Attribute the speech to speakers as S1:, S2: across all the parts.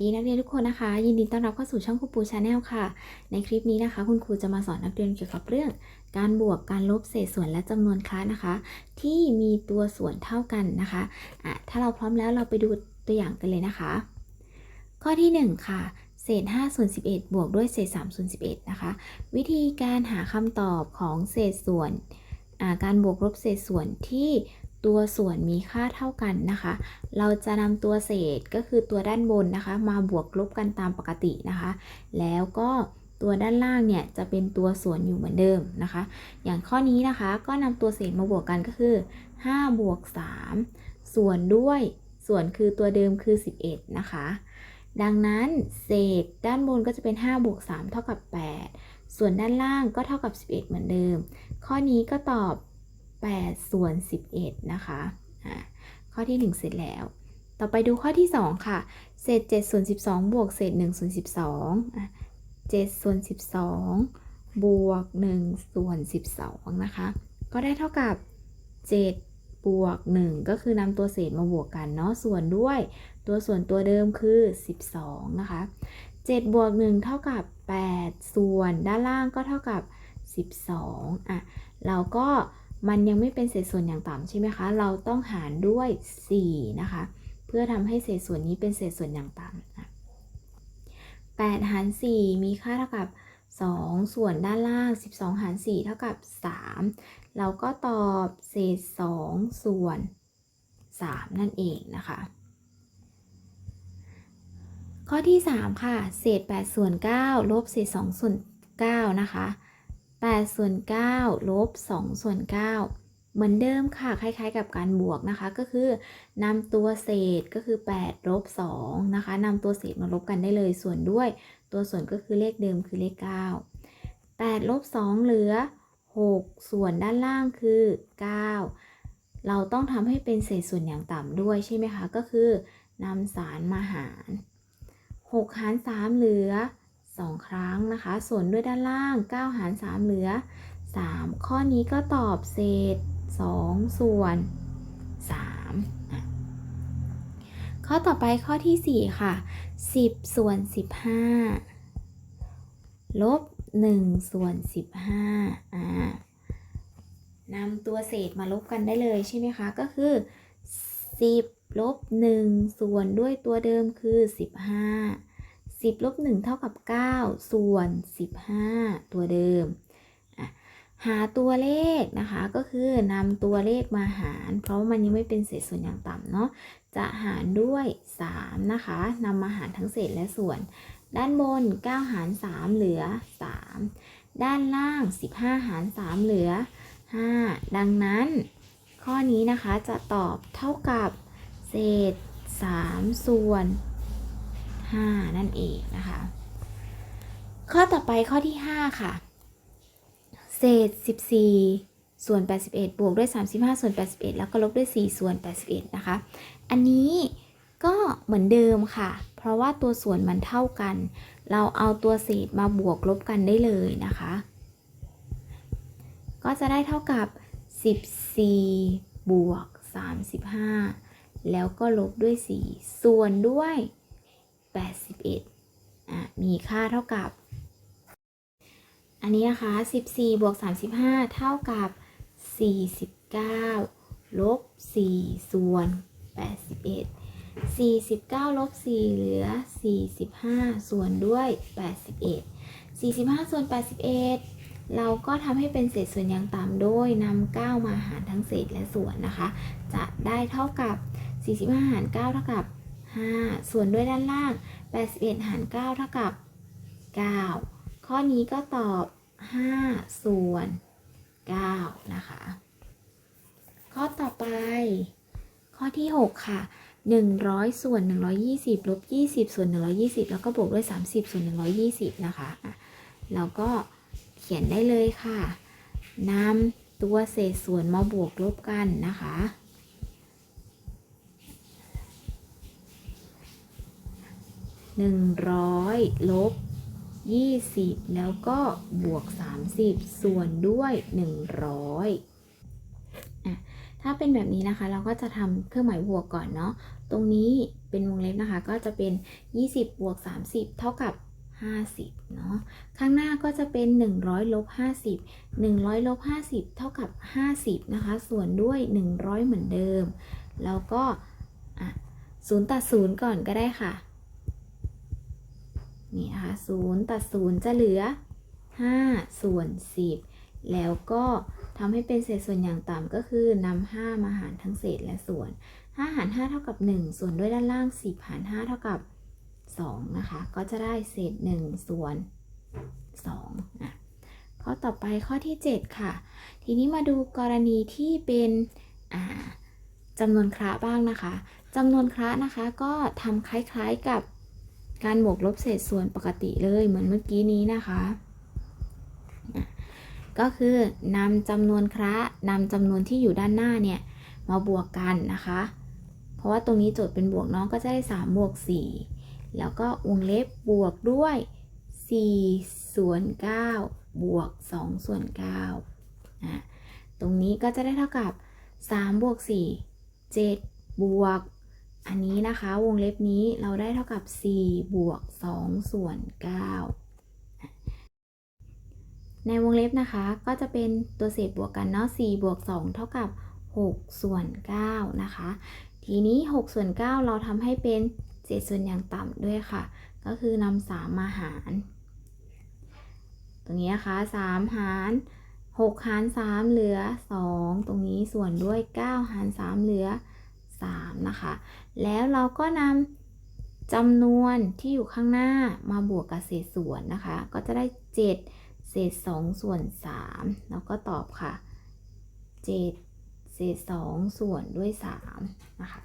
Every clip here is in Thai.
S1: ดีนักเรียนทุกคนนะคะ ยินดีต้อนรับเข้าสู่ช่องครูปูชาแนลค่ะ ในคลิปนี้นะคะ คุณครูจะมาสอนนักเรียนเกี่ยวกับเรื่อง การบวกการลบเศษส่วนและจำนวนคลาสนะคะ ที่มีตัวส่วนเท่ากันนะคะอะถ้าเราพร้อมแล้วเราไปดูตัวอย่างกันเลยนะคะ ข้อที่ 1 ค่ะ เศษ5ส่วน11 บวกด้วยเศษ3ส่วน11นะคะ วิธีการหาคำตอบของเศษส่วนอ่าการบวกลบเศษส่วนที่ ตัวส่วนมีค่าเท่ากันนะคะ เราจะนำตัวเศษก็คือตัวด้านบนนะคะ มาบวกลบกันตามปกตินะคะ แล้วก็ตัวด้านล่างเนี่ยจะเป็นตัวส่วนอยู่เหมือนเดิมนะคะ อย่างข้อนี้นะคะก็นำตัวเศษมาบวกกันก็คือ5บวก3ส่วนด้วยส่วนคือตัวเดิมคือ 11 นะคะ ดังนั้นเศษด้านบนก็จะเป็น5บวก3เท่ากับ 8 ส่วนด้านล่างก็เท่ากับ 11 เหมือนเดิม ข้อนี้ก็ตอบ 8 ส่วน 11 นะคะข้อที่ 1 เสร็จแล้ว ต่อไปดูข้อที่ 2 ค่ะ เศษ7ส่วน12 บวกเศษ1ส่วน12อะ7ส่วน12 บวก1ส่วน12 นะคะ ก็ได้เท่ากับ 7 บวก 1 ก็คือนำตัวเศษมาบวกกันเนาะส่วนด้วยตัวส่วนตัวเดิมคือ 12 นะคะ 7 บวก 1 เท่ากับ 8 ส่วนด้านล่างก็เท่ากับ 12 อะ เราก็ มันยังไม่เป็นเศษส่วนอย่างต่ำใช่ไหมคะ เราต้องหารด้วย 4 นะคะ เพื่อทำให้เศษส่วนนี้เป็นเศษส่วนอย่างต่ำอะ8หาร 4 มีค่าเท่ากับ 2 ส่วนด้านล่าง 12 หาร 4 เท่ากับ 3 เราก็ตอบเศษ 2 ส่วน 3 นั่นเองนะคะ ข้อที่ 3 ค่ะ เศษ 8 ส่วน 9 ลบเศษ 2 ส่วน 9 นะคะ 8 ส่วน 9 ลบ 2 ส่วน 9 เหมือนเดิมค่ะ คล้าย ๆ กับการบวกนะคะ ก็คือนำตัวเศษก็คือ 8 ลบ 2 นะคะนำตัวเศษมาลบกันได้เลย ส่วนด้วย ตัวส่วนก็คือเลขเดิมคือเลข 9 8 ลบ 2 เหลือ 6 ส่วนด้านล่างคือ 9 เราต้องทำให้เป็นเศษส่วนอย่างต่ำด้วยใช่ไหมคะ ก็คือนำสารมาหาร 6 หาร 3 เหลือ 2 ครั้งนะคะ ส่วนด้วยด้านล่าง 9 หาร 3 เหลือ 3 ข้อนี้ก็ตอบเศษ 2 ส่วน3อะข้อต่อไปข้อที่ 4 ค่ะ 10 ส่วน 15 ลบ 1 ส่วน 15อ่านำตัวเศษมาลบกันได้เลยใช่ไหมคะ ก็คือ 10 ลบ 1 ส่วนด้วยตัวเดิมคือ 15 10ลบ1เท่ากับ 9 ส่วน 15 ตัวเดิม หาตัวเลขนะคะก็คือนำตัวเลขมาหาร เพราะมันยังไม่เป็นเศษส่วนอย่างต่ำเนาะจะหารด้วย 3 นะคะนำมาหารทั้งเศษและส่วน ด้านบน 9 หาร 3 เหลือ 3 ด้านล่าง 15 หาร 3 เหลือ 5 ดังนั้น ข้อนี้นะคะจะตอบเท่ากับเศษ 3 ส่วน 5 นั่นเองนะคะ ข้อต่อไปข้อที่ 5 ค่ะ เศษ 14 ส่วน 81 บวกด้วย 35 ส่วน 81 แล้วก็ลบด้วย 4 ส่วน 81 นะคะ อันนี้ก็เหมือนเดิมค่ะ เพราะว่าตัวส่วนมันเท่ากัน เราเอาตัวเศษมาบวกลบกันได้เลยนะคะ ก็จะได้เท่ากับ 14 บวก 35 แล้วก็ลบด้วย 4 ส่วนด้วย 81อะมีค่าเท่ากับ อันนี้นะคะ 14 บวก 35 เท่ากับ 49 ลบ 4 ส่วน 81 49 ลบ 4 เหลือ 45 ส่วนด้วย 81 45 ส่วน 81 เราก็ทำให้เป็นเศษส่วนอย่างต่ำโดยนำ9 มาหารทั้งเศษและส่วนนะคะ จะได้เท่ากับ 45 หาร 9 เท่ากับ 5 ส่วนด้วยด้านล่าง 81 หาร 9 เท่ากับ 9 ข้อนี้ก็ตอบ 5 ส่วน 9 นะคะ ข้อต่อไป ข้อที่ 6 ค่ะ 100 ส่วน 120 ลบ 20 ส่วน 120 แล้วก็บวกด้วย 30 ส่วน 120 นะคะอะเราก็เขียนได้เลยค่ะนำตัวเศษส่วนมาบวกลบกันนะคะ 100 ลบ 20 แล้วก็บวก 30 ส่วนด้วย 100อะถ้าเป็นแบบนี้นะคะ เราก็จะทำเครื่องหมายบวกก่อนเนาะ ตรงนี้เป็นวงเล็บนะคะ ก็จะเป็น 20 บวก 30 เท่ากับ 50 เนาะ ข้างหน้าก็จะเป็น 100 ลบ 50 100 ลบ 50 เท่ากับ 50 นะคะ ส่วนด้วย 100 เหมือนเดิม แล้วก็อะ0ตัด0ก่อนก็ได้ค่ะ นี่นะคะ0ตัด0จะเหลือ 5 ส่วน 10 แล้วก็ทำให้เป็นเศษส่วนอย่างต่ำก็คือนำ5มาหารทั้งเศษและส่วน 5 หาร 5 เท่ากับ 1 ส่วนด้วยด้านล่าง 10 หาร 5 เท่ากับ 2 นะคะ ก็จะได้เศษ 1 ส่วน2อะข้อต่อไปข้อที่ 7 ค่ะ ทีนี้มาดูกรณีที่เป็นจำนวนคระบ้างนะคะจำนวนคระนะคะก็ทำคล้ายๆกับ การบวกลบเศษส่วนปกติเลยเหมือนเมื่อกี้นี้นะคะก็คือนำจำนวนคระนำจำนวนที่อยู่ด้านหน้าเนี่ยมาบวกกันนะคะ เพราะว่าตรงนี้โจทย์เป็นบวกน้องก็จะได้ 3 บวก 4 แล้วก็วงเล็บบวกด้วย 4 ส่วน 9 บวก 2 ส่วน9อะตรงนี้ก็จะได้เท่ากับ 3 บวก 4 7 บวก อันนี้นะคะวงเล็บนี้เราได้เท่ากับ 4 บวก 2 ส่วน 9 ในวงเล็บนะคะก็จะเป็นตัวเศษบวกกันเนาะ4บวก 2 เท่ากับ 6 ส่วน 9 นะคะ ทีนี้ 6 ส่วน 9 เราทำให้เป็นเศษส่วนอย่างต่ำด้วยค่ะ ก็คือนำ3มาหาร ตรงนี้นะคะ3หาร6หาร3เหลือ 2 ตรงนี้ส่วนด้วย 9 หาร 3 เหลือ 3 นะคะ แล้วเราก็นำจำนวนที่อยู่ข้างหน้ามาบวกกับเศษส่วนนะคะ ก็จะได้ 7 เศษ 2 ส่วน 3 แล้วก็ตอบค่ะ 7 เศษ 2 ส่วนด้วย 3 นะคะ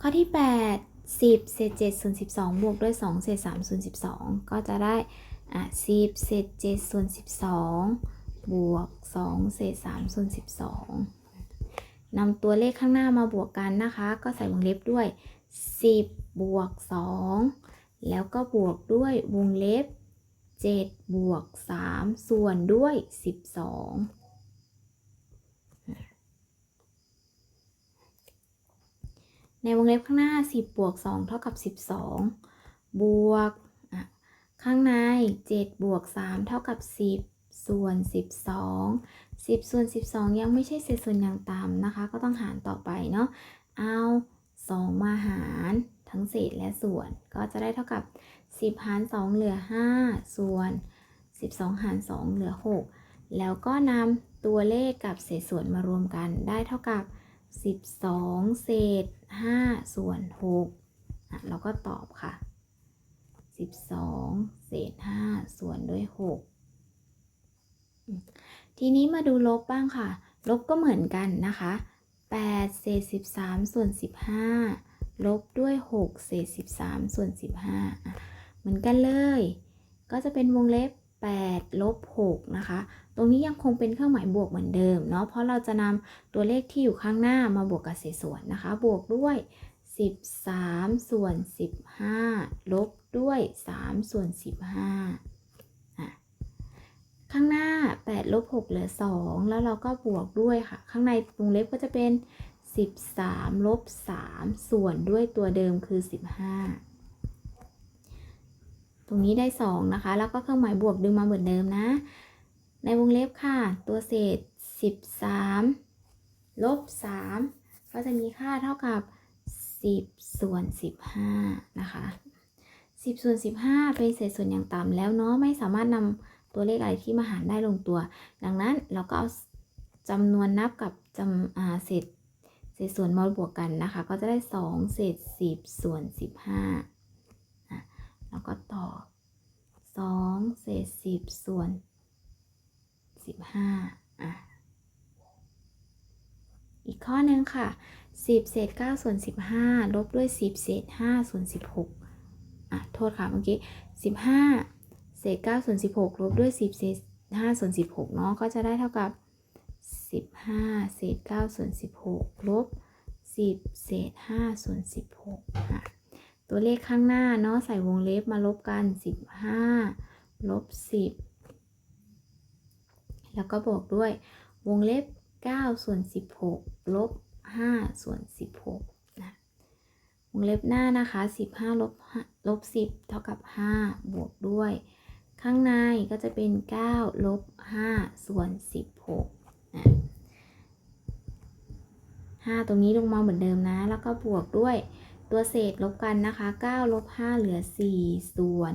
S1: ข้อที่ 8 10 เศษ7ส่วน12 บวกด้วย 2 เศษ3ส่วน12 ก็จะได้อะ10 เศษ7ส่วน12 บวก 2 เศษ3ส่วน12 นำตัวเลขข้างหน้ามาบวกกันนะคะ ก็ใส่วงเล็บด้วย 10 บวก 2 แล้วก็บวกด้วยวงเล็บ 7 บวก 3 ส่วนด้วย 12ในวงเล็บข้างหน้า 10 บวก 2 เท่ากับ 12 บวกข้างใน 7 บวก 3 เท่ากับ 10 ส่วน 12 10 ส่วน 12 ยังไม่ใช่เศษส่วนอย่างต่ำนะคะ ก็ต้องหารต่อไปเนาะเอา 2 มาหารทั้งเศษและส่วน ก็จะได้เท่ากับ 10 หาร 2 เหลือ 5 ส่วน 12 หาร 2 เหลือ 6 แล้วก็นำตัวเลขกับเศษส่วนมารวมกันได้เท่ากับ 12 เศษ 5 ส่วน 6อะเราก็ตอบค่ะ 12 เศษ 5 ส่วนด้วย 6 ทีนี้มาดูลบบ้างค่ะ ลบก็เหมือนกันนะคะ8เศษ13 ส่วน 15 ลบด้วย 6 เศษ13 ส่วน 15 เหมือนกันเลย ก็จะเป็นวงเล็บ 8 ลบ 6 นะคะ ตรงนี้ยังคงเป็นเครื่องหมายบวกเหมือนเดิมเนาะ เพราะเราจะนำตัวเลขที่อยู่ข้างหน้ามาบวกกับเศษส่วนนะคะ บวกด้วย 13 ส่วน 15 ลบด้วย 3 ส่วน 15 ข้างหน้า8ลบ6เหลือ 2 แล้วเราก็บวกด้วยค่ะ ข้างในวงเล็บก็จะเป็น 13ลบ3ส่วนด้วยตัวเดิมคือ 15 ตรงนี้ได้ 2 นะคะ แล้วก็เครื่องหมายบวกดึงมาเหมือนเดิมนะ ในวงเล็บค่ะ ตัวเศษ 13ลบ3ก็จะมีค่าเท่ากับ 10 ส่วน 15 นะคะ 10 ส่วน 15 เป็นเศษส่วนอย่างต่ำแล้วเนาะไม่สามารถนำ ตัวเลขอะไรที่มาหารได้ลงตัว ดังนั้นเราก็เอาจำนวนนับกับจำเศษเศษส่วนมาบวกกันนะคะ ก็จะได้ 2 เศษ 10 ส่วน 15อะแล้วก็ตอบ2เศษ 10 ส่วน 15อะอีกข้อนึงค่ะ 10 เศษ 9 ส่วน 15 ลบด้วย 10 เศษ 5 ส่วน 16อะโทษค่ะเมื่อกี้ 15 ษ9ส่วน16ลบด้วย 10เศษ5ส่วน16เนาะก็จะได้เท่ากับ 15เศษ9ส่วน16ลบ10เศษ5ส่วน16อะตัวเลขข้างหน้าเนาะใส่วงเล็บมาลบกัน 15ลบ10 แล้วก็บวกด้วยวงเล็บ9ส่วน16ลบ5ส่วน16นะวงเล็บหน้านะคะ 15ลบลบ10 เท่ากับ 5 บวกด้วย ข้างในก็จะเป็น9ลบ5ส่วน 16นะ5ตรงนี้ลงมาเหมือนเดิมนะ แล้วก็บวกด้วยตัวเศษลบกันนะคะ9ลบ5เหลือ 4 ส่วน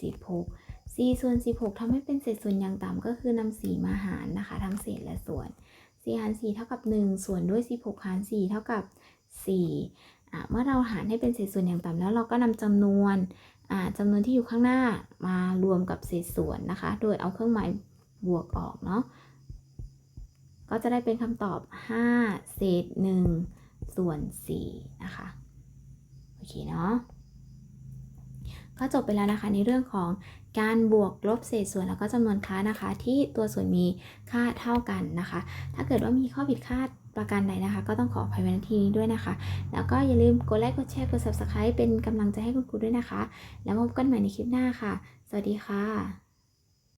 S1: 16 4 ส่วน 16ทำให้เป็นเศษส่วนอย่างต่ำก็คือนำ4มาหารนะคะ ทั้งเศษและส่วน 4 หาร 4 เท่ากับ 1 ส่วนด้วย 16 หาร 4 เท่ากับ4อะเมื่อเราหารให้เป็นเศษส่วนอย่างต่ำแล้วเราก็นำจำนวน จำนวนที่อยู่ข้างหน้ามารวมกับเศษส่วนนะคะ โดยเอาเครื่องหมายบวกออกเนาะ ก็จะได้เป็นคำตอบ 5 เศษ 1 ส่วน 4 นะคะ โอเคเนาะ ก็จบไปแล้วนะคะในเรื่องของการบวกลบเศษส่วนแล้วก็จำนวนคล้านะคะ ที่ตัวส่วนมีค่าเท่ากันนะคะ ถ้าเกิดว่ามีข้อผิดพลาด ประการใดนะคะ ก็ต้องขออภัยไว้ณที่นี้ด้วยนะคะ แล้วก็อย่าลืมกดไลค์กดแชร์กด subscribe เป็นกำลังใจให้คุณครูด้วยนะคะ แล้วพบกันใหม่ในคลิปหน้าค่ะ สวัสดีค่ะ